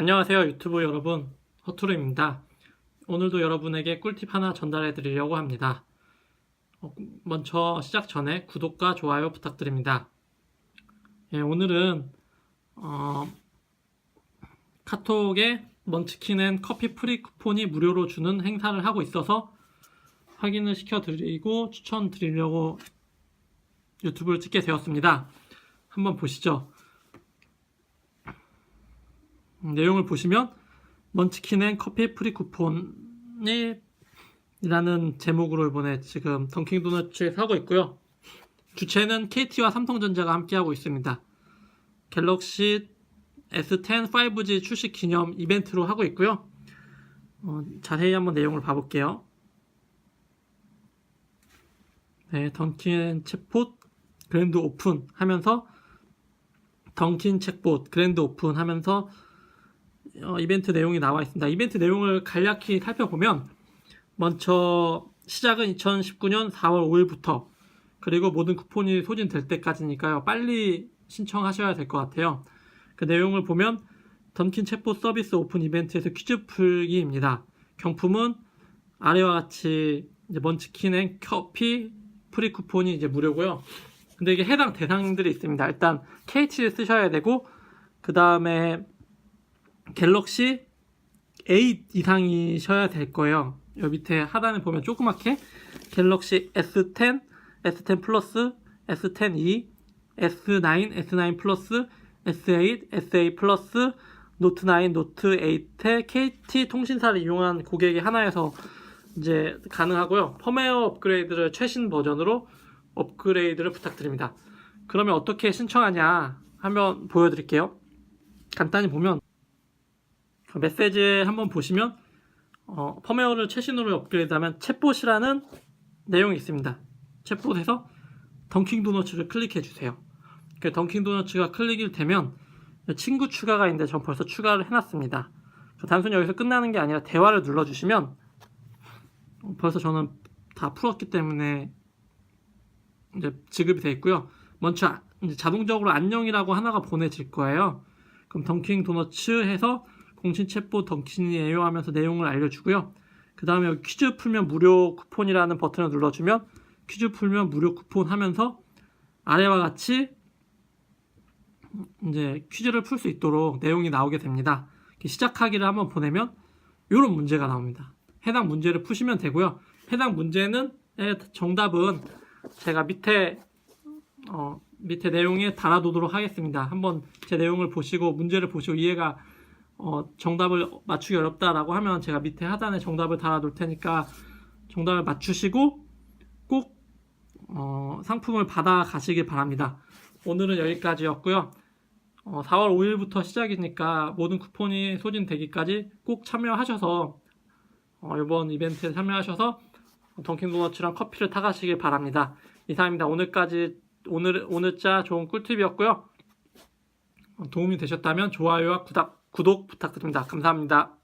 안녕하세요 유튜브 여러분 허투루입니다. 오늘도 여러분에게 꿀팁 하나 전달해 드리려고 합니다. 어, 먼저 시작 전에 구독과 좋아요 부탁드립니다. 예, 오늘은 어, 카톡에 먼치킨앤 커피 프리 쿠폰이 무료로 주는 행사를 하고 있어서 확인을 시켜드리고 추천드리려고 유튜브를 찍게 되었습니다. 한번 보시죠. 음, 내용을 보시면 먼치킨앤 커피 프리 쿠폰이 라는 제목으로 이번에 지금 던킹도너츠에서 하고 있고요. 주체는 KT와 삼성전자가 함께하고 있습니다. 갤럭시 S10 5G 출시 기념 이벤트로 하고 있고요. 어, 자세히 한번 내용을 봐볼게요. 네, 던킨 챗봇 그랜드 오픈 하면서 던킨 챗봇 그랜드 오픈 하면서 어, 이벤트 내용이 나와 있습니다. 이벤트 내용을 간략히 살펴보면 먼저 시작은 2019년 4월 5일부터 그리고 모든 쿠폰이 소진될 때까지니까요. 빨리 신청하셔야 될 것 같아요. 그 내용을 보면 던킨 챗봇 서비스 오픈 이벤트에서 퀴즈 풀기입니다. 경품은 아래와 같이 이제 먼치킨 앤 커피 프리 쿠폰이 이제 무료고요. 근데 이게 해당 대상들이 있습니다. 일단 KT를 쓰셔야 되고 그 다음에 갤럭시 8 이상이셔야 될 거예요. 여기 밑에 하단에 보면 조그맣게 갤럭시 S10, S10 플러스, S10e, S9, S9 플러스, S8, S8 플러스, 노트 9, 노트 8의 KT 통신사를 이용한 고객이 하나에서 이제 가능하고요. 펌웨어 업그레이드를 최신 버전으로 업그레이드를 부탁드립니다. 그러면 어떻게 신청하냐 하면 보여드릴게요. 간단히 보면 그 메시지에 한번 보시면 어, 펌웨어를 최신으로 업그레이드하면 챗봇이라는 내용이 있습니다. 챗봇에서 던킹 도너츠를 클릭해 주세요. 그 던킹 도너츠가 클릭이 되면 친구 추가가 있는데 전 벌써 추가를 해놨습니다. 단순히 여기서 끝나는 게 아니라 대화를 눌러주시면 벌써 저는 다 풀었기 때문에 이제 지급이 돼 있고요. 먼저 이제 자동적으로 안녕이라고 하나가 보내질 거예요. 그럼 던킹 도너츠 해서 공신 챗봇 던킨이에요 하면서 내용을 알려주고요. 그 다음에 퀴즈 풀면 무료 쿠폰이라는 버튼을 눌러주면 퀴즈 풀면 무료 쿠폰 하면서 아래와 같이 이제 퀴즈를 풀 수 있도록 내용이 나오게 됩니다. 시작하기를 한번 보내면 이런 문제가 나옵니다. 해당 문제를 푸시면 되고요. 해당 문제는 의 정답은 제가 밑에 어, 밑에 내용에 달아두도록 하겠습니다. 한번 제 내용을 보시고 문제를 보시고 이해가 어, 정답을 맞추기 어렵다라고 하면 제가 밑에 하단에 정답을 달아둘 테니까 정답을 맞추시고 꼭 어, 상품을 받아 가시길 바랍니다. 오늘은 여기까지였고요. 어, 4월 5일부터 시작이니까 모든 쿠폰이 소진되기까지 꼭 참여하셔서 어, 이번 이벤트에 참여하셔서 던킨도너츠랑 커피를 타가시길 바랍니다. 이상입니다. 오늘까지 오늘 오늘자 좋은 꿀팁이었고요. 도움이 되셨다면 좋아요와 구독, 구독 부탁드립니다. 감사합니다.